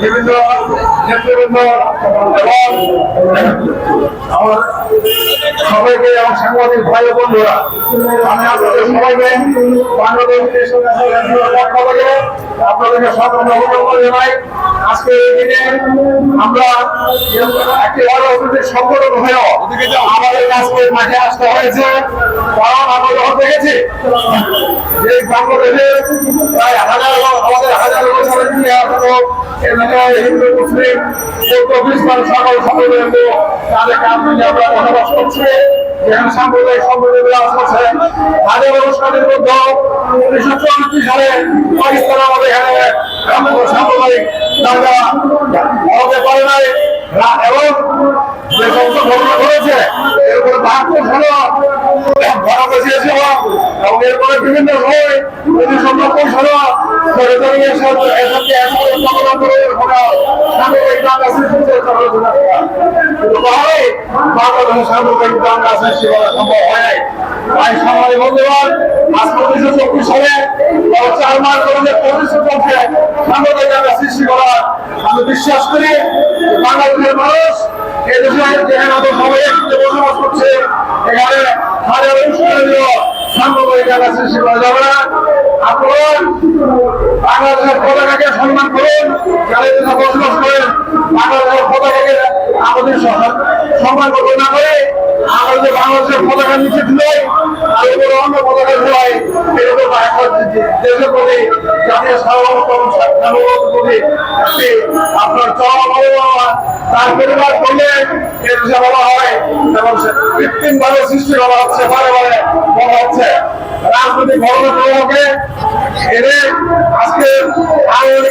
বিভিন্ন নেতৃবৃন্দ এবং আমার সবাইকে এবং সাংবাদিক ভাই বন্ধুরা আমি আপনাদের সবাইকে বাংলাদেশ আপনাদেরকে সকল অভিনন্দন জানাই আজকে এই দিনে আমরা একটি বড় অতিথির সংগঠন হয়েও আমাদের আজকে মাঠে আসতে হয়েছে। কারণ আমরা যখন দেখেছি যে বাংলাদেশে প্রায় হাজার আমাদের হাজার বছরের এলাকায় হিন্দু মুসলিম বৌদ্ধ খ্রিস্টান সকল সম্প্রদায়ের লোক তাদেরকে আপনি আমরা বসবাস করছি। যেখানে সাম্প্রদায়িক সম্প্রদায় বিরাজ করছে হাজার অনুষ্ঠানের মধ্যে উনিশশো সালে পাকিস্তান আমাদের এখানে সাম্প্রদায়িক দাঙ্গা হতে পারে নাই। এবং যে সমস্ত ঘটনা ঘটেছে এর উপরে বাহাত্তর সালে ভারত এসেছিল এবং এরপরে বিভিন্ন হয় উনিশশো চব্বিশ সালে চার মাস ধরে চলছে সৃষ্টি করা আমি বিশ্বাস করি যে বাংলাদেশের মানুষ এদেশে যেখানে আমাদের সবাই বসবাস করছে, এখানে হাজার অনুষ্ঠানীয় সাম্প্রদায়িক সৃষ্টি করা যাবে না। বাংলাদেশের পতাকাকে সম্মান করুন, যারা এদেশে বসবাস করেন, বাংলাদেশের পতাকাকে আমাদের সম্মান করতে না যে বাংলাদেশের পতাকা নিচে দিলাই অন্য পতাকা দিলাই এরকম দেশের প্রতি জাতীয় সার্বভৌম সার্বভৌম প্রতি একটি তার পরিবার করলে এদেশে বলা হয় এবং কৃত্রিম ভাবে সৃষ্টি করা হচ্ছে বারে বারে বলা হচ্ছে রাজনৈতিক ঘটনা প্রবাহকে এনে আজকে আওয়ামী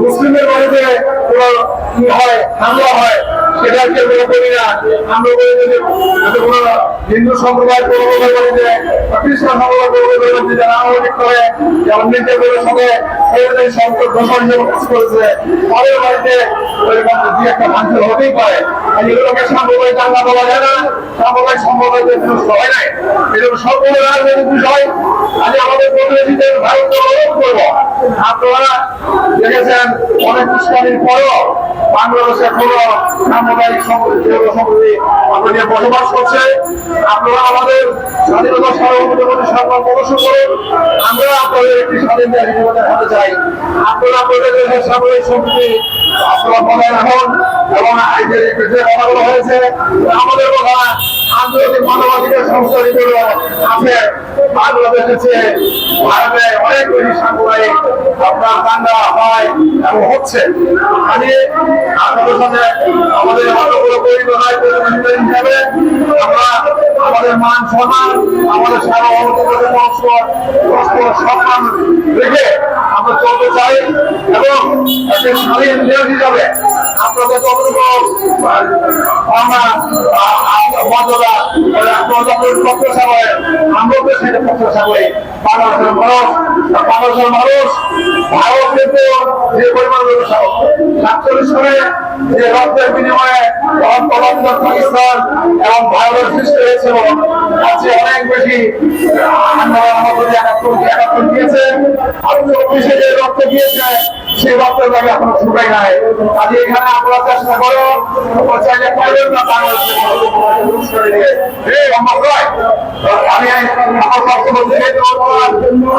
মুসলিমের বাড়িতে কোনো হয়, হামলা হয়, সেটা কেউ কোনো করি না। আমরা বলি যদি কোনো হিন্দু সম্প্রদায় কোনো বাড়িতে খ্রিস্টান সম্প্রদায় কোনো বাড়িতে যারা আনুষ্ঠানিক করে যেমন সঙ্গে ভাঙচুর হতেই পারে। সাম্প্রদায়িক বলা না। হয় নাই। রাজনৈতিক বিষয় আজ আমাদের প্রতিনিধিদের ভারতকে অনুরোধ করব। আপনারা দেখেছেন অনেক উস্কানির পরও বাংলাদেশে কোনো সাম্প্রদায়িক সম্প্রীতি আপনাদের বসবাস করছে। আপনারা আমাদের স্বাধীনতা সার্বভৌমত্বের প্রতি সম্মান প্রদর্শন করুন। আমরা আপনাদের একটি স্বাধীন দেশ দেখাতে চাই। আপনারা আপনাদের দেশের সাম্প্রদায়িক সম্প্রীতি আপনারা বজায় রাখুন এবং যে হয়েছে, আমাদের কথা আন্তর্জাতিক মানবাধিকার সংস্থা যেগুলো আছে বাংলাদেশের চেয়ে ভারতে অনেক বেশি সাম্প্রদায়িক আপনার দাঙ্গা হয় এবং হচ্ছে। আমি আপনাদের সাথে আমাদের হয় হিসাবে। আমরা আমাদের মান সম্মান, আমাদের সার্বভৌমত্ব পরস্পর পরস্পর সম্মান রেখে আমরা চলতে চাই এবং একটি স্বাধীন দেশ হিসাবে আপনাদের আমরা মর্যাদা করে আমরা তো সেটা করি বাংলাদেশের মানুষ বাংলাদেশের মানুষ ভারত কিন্তু যে পরিমাণ সাতচল্লিশ সালে যে রক্তের বিনিময়ে তখন তখন পাকিস্তান এবং অনেক বেশি আন্দোলন আমাদের একাত্তর একাত্তর দিয়েছে। আর চব্বিশে যে রক্ত দিয়েছে, সেই রক্তের দাবি এখনও এখানে আপনারা চেষ্টা করো চাইলে আমি আমার বক্তব্য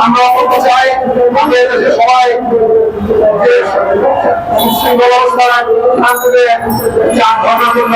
আমরা সবাই সুশৃঙ্খল অবস্থা শান্তিতে যান ধর্মের জন্য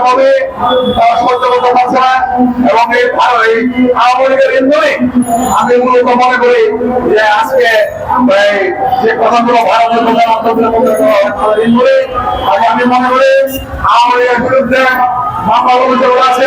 কোনোরকমে তারা সহ্য করতে পারছে না। এবং এই আওয়ামী লীগের ইন্ধনে আমি মূলত মনে করি যে আজকে যে কথাগুলো আজ আমি মনে করি আওয়ামী লীগের বিরুদ্ধে মামলাগুলো অভিযোগ আছে।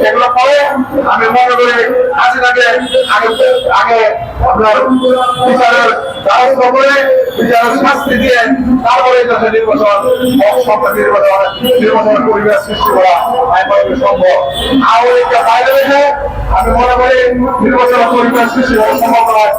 যেগুলো আমি মনে করি তারপরে দেশে নির্বাচন নির্বাচন নির্বাচনের পরিবেশ সৃষ্টি করা সম্ভব আওয়ামী লীগকে বাইরে রেখে আমি মনে করি নির্বাচনের পরিবেশ সৃষ্টি করা সম্ভব নয়।